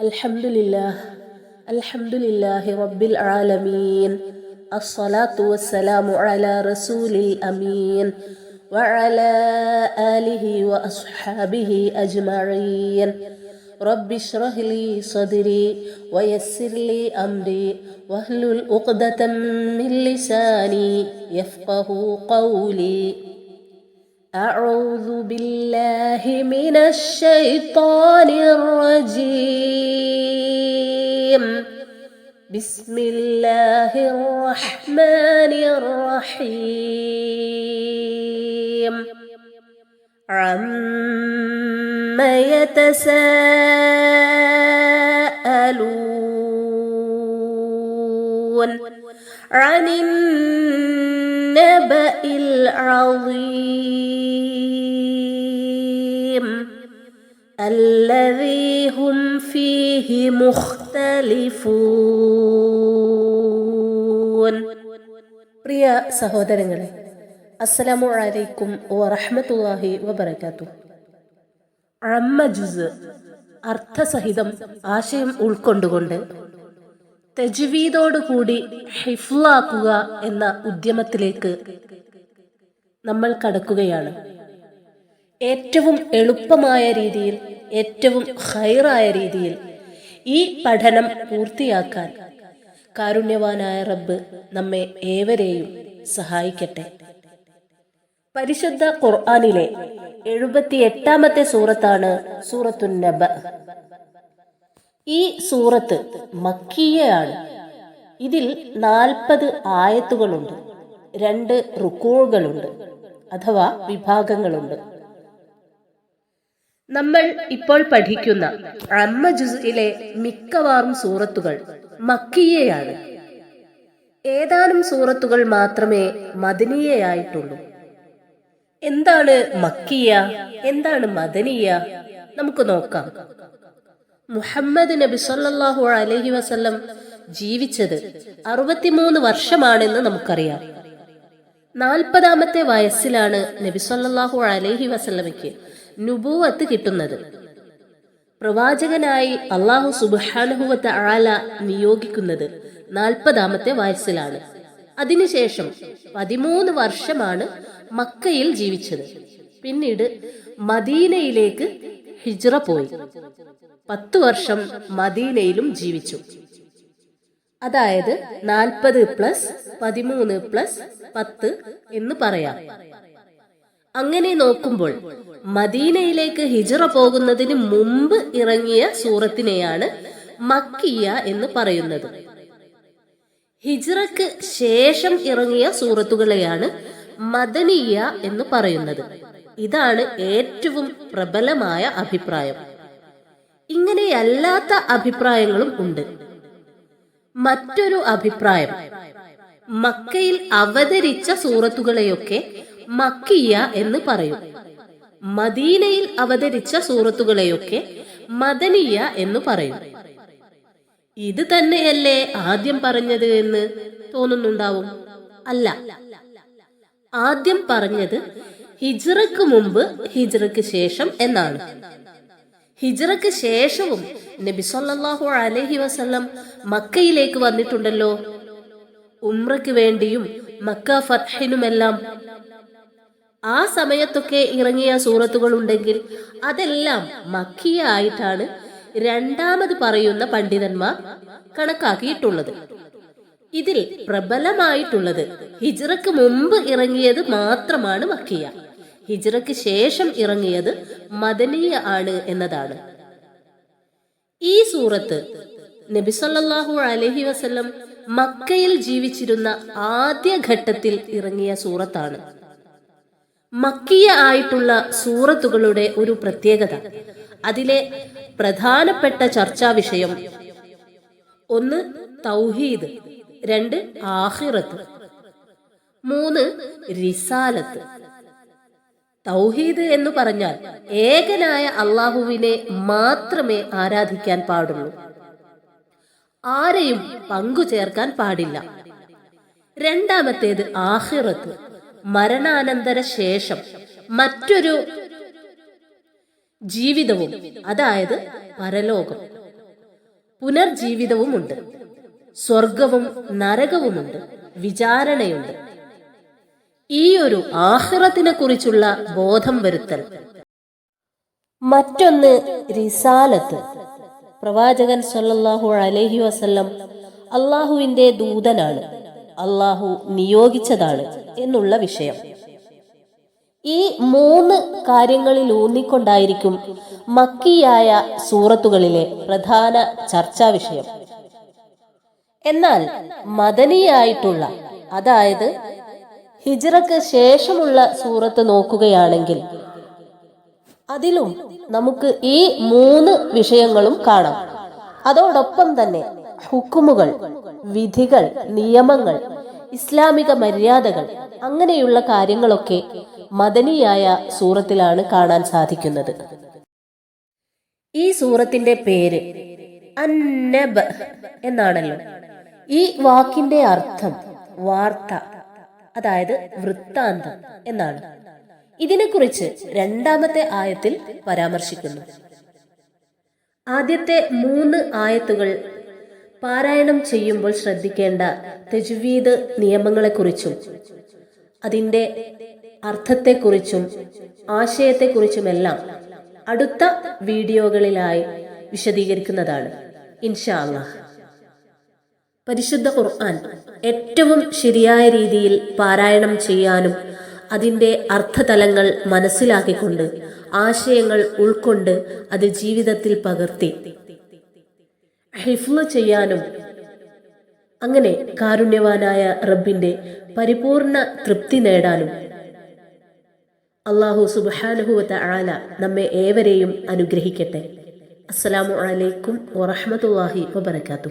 الحمد لله الحمد لله رب العالمين الصلاة والسلام على رسول الأمين وعلى آله وأصحابه أجمعين. رب اشرح لي صدري ويسر لي أمري واهلل عقدة من لساني يفقه قولي. أعوذ بالله من الشيطان الرجيم. بسم الله الرحمن الرحيم. عم يتساءلون عن النبأ العظيم الذي هم فيه مختلفون പ്രിയ സഹോദരങ്ങളെ അസ്സലാമു അലൈക്കും വറഹ്മത്തുള്ളാഹി വബറകാതുഹു അമ്മ ജുസ് അർത്ഥസഹിതം ആശയം ഉൾക്കൊണ്ടുകൊണ്ട് തജ്വീദോടുകൂടി ഹിഫ്ലാക്കുക എന്ന ഉദ്യമത്തിലേക്ക് നമ്മൾ കടക്കുകയാണ്. ഏറ്റവും എളുപ്പമായ രീതിയിൽ ഏറ്റവും ഹൈറായ രീതിയിൽ ഈ പഠനം പൂർത്തിയാക്കാൻ കാരുണ്യവാനായ റബ്ബ് നമ്മെ ഏവരെയും സഹായിക്കട്ടെ. പരിശുദ്ധ ഖുർആാനിലെ എഴുപത്തി എട്ടാമത്തെ സൂറത്താണ് സൂറത്തുന്നബ നബ. ഈ സൂറത്ത് മക്കിയയാണ്. ഇതിൽ നാൽപ്പത് ആയത്തുകളുണ്ട്. രണ്ട് റുക്കൂകളുണ്ട് അഥവാ വിഭാഗങ്ങളുണ്ട്. നമ്മൾ ഇപ്പോൾ പഠിക്കുന്ന അമ്മ ജുസിലെ മിക്കവാറും സൂറത്തുകൾ മക്കിയയാണ്. ഏതാനും സൂറത്തുകൾ മാത്രമേ മദനീയയായിട്ടുള്ളൂ. എന്താണ് മക്കിയ? എന്താണ് മദനീയ? നമുക്ക് നോക്കാം. മുഹമ്മദ് നബി സല്ലാഹു അലഹി വസല്ലം ജീവിച്ചത് അറുപത്തിമൂന്ന് വർഷമാണെന്ന് നമുക്കറിയാം. നാൽപ്പതാമത്തെ വയസ്സിലാണ് നബി സല്ലാഹു അലഹി വസല്ലമയ്ക്ക് നുബൂവത്ത് കിട്ടുന്നത്. പ്രവാചകനായി അള്ളാഹു സുബാനുഹുവത്ത് ആല നിയോഗിക്കുന്നത് നാൽപ്പതാമത്തെ വയസ്സിലാണ്. അതിനുശേഷം പതിമൂന്ന് വർഷമാണ് മക്കയിൽ ജീവിച്ചത്. പിന്നീട് മദീനയിലേക്ക് ഹിജ്റ പോയി. പത്തു വർഷം മദീനയിലും ജീവിച്ചു. അതായത് നാൽപ്പത് പ്ലസ് പതിമൂന്ന് പ്ലസ് പത്ത് എന്ന് പറയാം. അങ്ങനെ നോക്കുമ്പോൾ മദീനയിലേക്ക് ഹിജ്റ പോകുന്നതിന് മുമ്പ് ഇറങ്ങിയ സൂറത്തിനെയാണ് മക്കിയ എന്ന് പറയുന്നത്. ഹിജ്റക്ക് ശേഷം ഇറങ്ങിയ സൂറത്തുകളെയാണ് മദനിയ എന്ന് പറയുന്നത്. ഇതാണ് ഏറ്റവും പ്രബലമായ അഭിപ്രായം. ഇങ്ങനെയല്ലാത്ത അഭിപ്രായങ്ങളും ഉണ്ട്. മറ്റൊരു അഭിപ്രായം മക്കയിൽ അവതരിച്ച സൂറത്തുകളെയൊക്കെ മക്കിയ എന്ന് പറയും. മദീനയിൽ അവതരിച്ച സൂറത്തുകളെയൊക്കെ മദനിയ എന്ന് പറയും. ഇത് തന്നെയല്ലേ ആദ്യം പറഞ്ഞത് എന്ന് തോന്നുന്നുണ്ടാവും? അല്ല. ആദ്യം പറഞ്ഞത് ഹിജ്റക്ക് മുമ്പ് ഹിജ്റക്ക് ശേഷം എന്നാണ്. ഹിജ്റക്ക് ശേഷവും നബി സല്ലല്ലാഹു അലൈഹി വസല്ലം മക്കയിലേക്ക് വന്നിട്ടുണ്ടല്ലോ. ഉംറക്ക് വേണ്ടിയും മക്ക ഫത്ഹിനുമെല്ലാം ആ സമയത്തൊക്കെ ഇറങ്ങിയ സൂറത്തുകൾ ഉണ്ടെങ്കിൽ അതെല്ലാം മക്കിയായിട്ടാണ് രണ്ടാമത് പറയുന്ന പണ്ഡിതന്മാർ കണക്കാക്കിയിട്ടുള്ളത്. ഇതിൽ പ്രബലമായിട്ടുള്ളത് ഹിജ്റക്ക് മുമ്പ് ഇറങ്ങിയത് മാത്രമാണ് മക്കിയ. ഹിജ്റക്ക് ശേഷം ഇറങ്ങിയത് മദനീയ ആണ് എന്നതാണ്. ഈ സൂറത്ത് നബിസല്ലാഹു അലഹി വസല്ലം മക്കയിൽ ജീവിച്ചിരുന്ന ആദ്യ ഘട്ടത്തിൽ ഇറങ്ങിയ സൂറത്താണ്. മക്കിയ ആയിട്ടുള്ള സൂറത്തുകളുടെ ഒരു പ്രത്യേകത. അതിലെ പ്രധാനപ്പെട്ട ചർച്ചാ വിഷയം ഒന്ന് തൗഹീദ് രണ്ട് ആഹിറത്ത് മൂന്ന് റിസാലത്ത്. തൗഹീദ് എന്ന് പറഞ്ഞാൽ ഏകനായ അള്ളാഹുവിനെ മാത്രമേ ആരാധിക്കാൻ പാടുള്ളൂ. ആരെയും പങ്കു ചേർക്കാൻ പാടില്ല. രണ്ടാമത്തേത് ആഹിറത്ത് മരണാനന്തര ശേഷം മറ്റൊരു ജീവിതവും അതായത് പരലോകം. പുനർജീവിതവുമുണ്ട്. സ്വർഗവും നരകവുമുണ്ട്. വിചാരണയുണ്ട്. ഈ ഒരു ആഹ്റത്തിനെ കുറിച്ചുള്ള ബോധം വരുത്തൽ. മറ്റൊന്ന് റിസാലത്ത്. പ്രവാചകൻ സല്ലല്ലാഹു അലൈഹി വസല്ലം അള്ളാഹുവിന്റെ ദൂതനാണ്. അള്ളാഹു നിയോഗിച്ചതാണ് എന്നുള്ള വിഷയം. ഈ മൂന്ന് കാര്യങ്ങളിൽ ഊന്നിക്കൊണ്ടായിരിക്കും മക്കിയായ സൂറത്തുകളിലെ പ്രധാന ചർച്ചാ വിഷയം. എന്നാൽ മദനിയായിട്ടുള്ള അതായത് ഹിജ്റക്ക് ശേഷമുള്ള സൂറത്ത് നോക്കുകയാണെങ്കിൽ അതിലും നമുക്ക് ഈ മൂന്ന് വിഷയങ്ങളും കാണാം. അതോടൊപ്പം തന്നെ ഹുക്കുമുകൾ വിധികൾ നിയമങ്ങൾ ഇസ്ലാമിക മര്യാദകൾ അങ്ങനെയുള്ള കാര്യങ്ങളൊക്കെ മദനിയായ സൂറത്തിലാണ് കാണാൻ സാധിക്കുന്നത്. ഈ സൂറത്തിന്റെ പേര് എന്നാണല്ലോ. ഈ വാക്കിന്റെ അർത്ഥം വാർത്ത. അതായത് വൃത്താന്തം എന്നാണ്. ഇതിനെക്കുറിച്ച് രണ്ടാമത്തെ ആയത്തിൽ പരാമർശിക്കുന്നു. ആദ്യത്തെ മൂന്ന് ആയത്തുകൾ പാരായണം ചെയ്യുമ്പോൾ ശ്രദ്ധിക്കേണ്ട തെജുവീദ് നിയമങ്ങളെക്കുറിച്ചും അതിന്റെ അർത്ഥത്തെക്കുറിച്ചും ആശയത്തെക്കുറിച്ചുമെല്ലാം അടുത്ത വീഡിയോകളിലായി വിശദീകരിക്കുന്നതാണ്. ഇൻഷാ അള്ളാഹ്. പരിശുദ്ധ ഖുർആൻ ഏറ്റവും ശരിയായ രീതിയിൽ പാരായണം ചെയ്യാനും അതിന്റെ അർത്ഥതലങ്ങൾ മനസ്സിലാക്കിക്കൊണ്ട് ആശയങ്ങൾ ഉൾക്കൊണ്ട് അത് ജീവിതത്തിൽ പകർത്തി. ഹിഫ്ല ചെയ്യാനും അങ്ങനെ കാരുണ്യവാനായ റബ്ബിന്റെ പരിപൂർണ തൃപ്തി നേടാനും അള്ളാഹു സുബാനുഹുവത്ത ആല നമ്മെ ഏവരെയും അനുഗ്രഹിക്കട്ടെ. അസ്സലാമു അലൈക്കും വറഹമത്തല്ലാഹി വബർക്കാത്തു